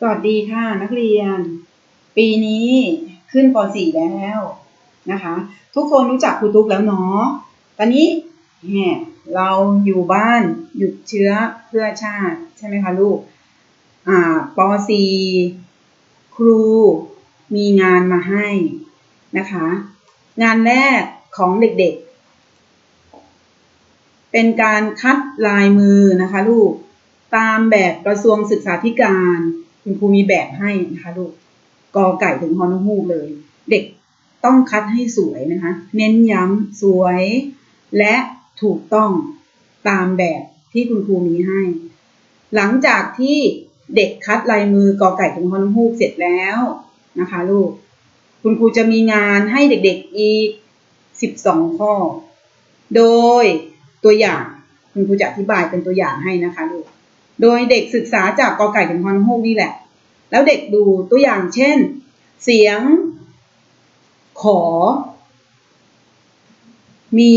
สวัสดีค่ะนักเรียน ปีนี้ขึ้นป .4 แล้วนะคะ ทุกคนรู้จักครูตุ๊กแล้วเนาะตอนนี้แหมเราอยู่บ้านหยุดเชื้อเพื่อชาติใช่ไหมคะลูกอ่าป .4 ครูมีงานมาให้นะคะ งานแรกของเด็กๆ เป็นการคัดลายมือนะคะลูกตามแบบกระทรวงศึกษาธิการ คุณครูมีแบบให้นะคะลูกกอไก่ถึงฮอนฮูกเลย เด็กต้องคัดให้สวยนะคะ เน้นย้ำสวย และถูกต้องตามแบบที่คุณครูมีให้ หลังจากที่เด็กคัดลายมือกอไก่ถึงฮอนฮูกเสร็จแล้วนะคะลูก คุณครูจะมีงานให้เด็กๆอีก 12 ข้อ โดยตัวอย่างคุณครูจะอธิบายเป็นตัวอย่างให้นะคะลูก โดยเด็กศึกษาจากกอไก่ถึงฮอนฮูกนี่แหละ แล้วเด็กดูตัวอย่างเช่น เสียง ขอ มี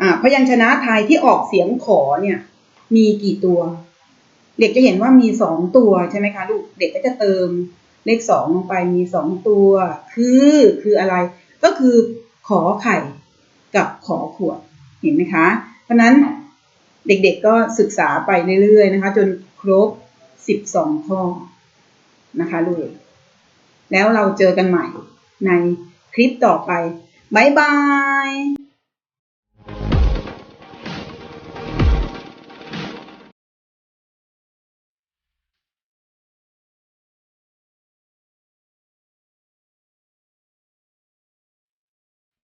อ่าพยัญชนะไทยที่ออกเสียงขอเนี่ย มีกี่ตัว เด็กจะเห็นว่ามีสองตัวใช่ไหมคะลูก เด็กก็จะเติมเลขสองลงไปมีสองตัว คือคืออะไร ก็คือขอไข่กับขอขวดเห็นไหมคะ เพราะนั้น เด็กๆก็ศึกษาไปเรื่อยๆนะคะ จนครบ 12 ข้อนะคะลูกแล้วเราเจอกันใหม่ในคลิปต่อไป บ๊ายบาย